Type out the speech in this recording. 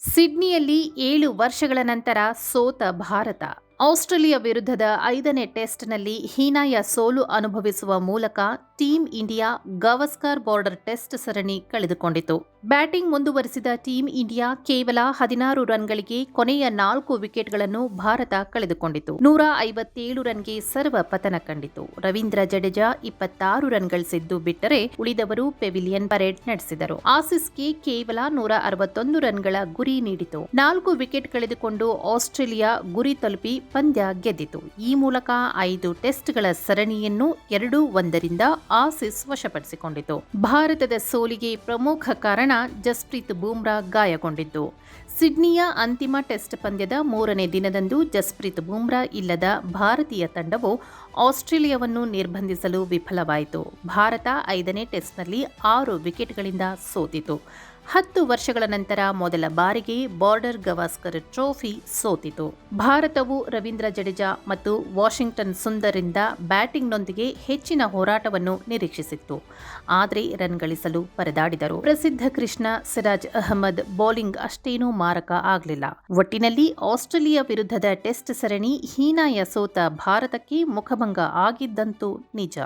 ಸಿಡ್ನಿಯಲ್ಲಿ ಏಳು ವರ್ಷಗಳ ನಂತರ ಸೋತ ಭಾರತ. ಆಸ್ಟ್ರೇಲಿಯಾ ವಿರುದ್ಧದ ಐದನೇ ಟೆಸ್ಟ್ನಲ್ಲಿ ಹೀನಾಯ ಸೋಲು ಅನುಭವಿಸುವ ಮೂಲಕ team India Gavaskar Border test ಸರಣಿ ಕಳೆದುಕೊಂಡಿತು. ಬ್ಯಾಟಿಂಗ್ ಮುಂದುವರಿಸಿದ ಟೀಂ ಇಂಡಿಯಾ ಕೇವಲ ಹದಿನಾರು ರನ್ಗಳಿಗೆ ಕೊನೆಯ ನಾಲ್ಕು ವಿಕೆಟ್ಗಳನ್ನು ಭಾರತ ಕಳೆದುಕೊಂಡಿತು. ನೂರ ಐವತ್ತೇಳು ರನ್ಗೆ ಸರ್ವ ಪತನ ಕಂಡಿತು. ರವೀಂದ್ರ ಜಡೇಜಾ ಇಪ್ಪತ್ತಾರು ರನ್ ಗಳಿಸಿದ್ದು ಬಿಟ್ಟರೆ ಉಳಿದವರು ಪೆವಿಲಿಯನ್ ಪರೇಡ್ ನಡೆಸಿದರು. ಆಸಿಸ್ಗೆ ಕೇವಲ ನೂರ ಅರವತ್ತೊಂದು ರನ್ಗಳ ಗುರಿ ನೀಡಿತು. ನಾಲ್ಕು ವಿಕೆಟ್ ಕಳೆದುಕೊಂಡು ಆಸ್ಟ್ರೇಲಿಯಾ ಗುರಿ ತಲುಪಿ ಪಂದ್ಯ ಗೆದ್ದಿತು. ಈ ಮೂಲಕ ಐದು ಟೆಸ್ಟ್ಗಳ ಸರಣಿಯನ್ನು ಎರಡು ಒಂದರಿಂದ ಆಸಿಸ್ ವಶಪಡಿಸಿಕೊಂಡಿತು. ಭಾರತದ ಸೋಲಿಗೆ ಪ್ರಮುಖ ಕಾರಣ ಜಸ್ಪ್ರೀತ್ ಬೂಮ್ರಾ ಗಾಯಗೊಂಡಿದ್ದು. ಸಿಡ್ನಿಯ ಅಂತಿಮ ಟೆಸ್ಟ್ ಪಂದ್ಯದ ಮೂರನೇ ದಿನದಂದು ಜಸ್ಪ್ರೀತ್ ಬೂಮ್ರಾ ಇಲ್ಲದ ಭಾರತೀಯ ತಂಡವು ಆಸ್ಟ್ರೇಲಿಯಾವನ್ನು ನಿರ್ಬಂಧಿಸಲು ವಿಫಲವಾಯಿತು. ಭಾರತ ಐದನೇ ಟೆಸ್ಟ್ನಲ್ಲಿ ಆರು ವಿಕೆಟ್ಗಳಿಂದ ಸೋತಿತು. ಹತ್ತು ವರ್ಷಗಳ ನಂತರ ಮೊದಲ ಬಾರಿಗೆ ಬಾರ್ಡರ್ ಗವಾಸ್ಕರ್ ಟ್ರೋಫಿ ಸೋತಿತು. ಭಾರತವು ರವೀಂದ್ರ ಜಡೇಜಾ ಮತ್ತು ವಾಷಿಂಗ್ಟನ್ ಸುಂದರಿಂದ ಬ್ಯಾಟಿಂಗ್ನೊಂದಿಗೆ ಹೆಚ್ಚಿನ ಹೋರಾಟವನ್ನು ನಿರೀಕ್ಷಿಸಿತ್ತು. ಆದರೆ ರನ್ ಗಳಿಸಲು ಪರದಾಡಿದರು. ಪ್ರಸಿದ್ಧ ಕೃಷ್ಣ ಸಿರಾಜ್ ಅಹಮದ್ ಬೌಲಿಂಗ್ ಅಷ್ಟೇನೂ ಮಾರಕ ಆಗಲಿಲ್ಲ. ಒಟ್ಟಿನಲ್ಲಿ ಆಸ್ಟ್ರೇಲಿಯಾ ವಿರುದ್ಧದ ಟೆಸ್ಟ್ ಸರಣಿ ಹೀನಾಯ ಸೋತ ಭಾರತಕ್ಕೆ ಮುಖಭಂಗ ಆಗಿದ್ದಂತೂ ನಿಜ.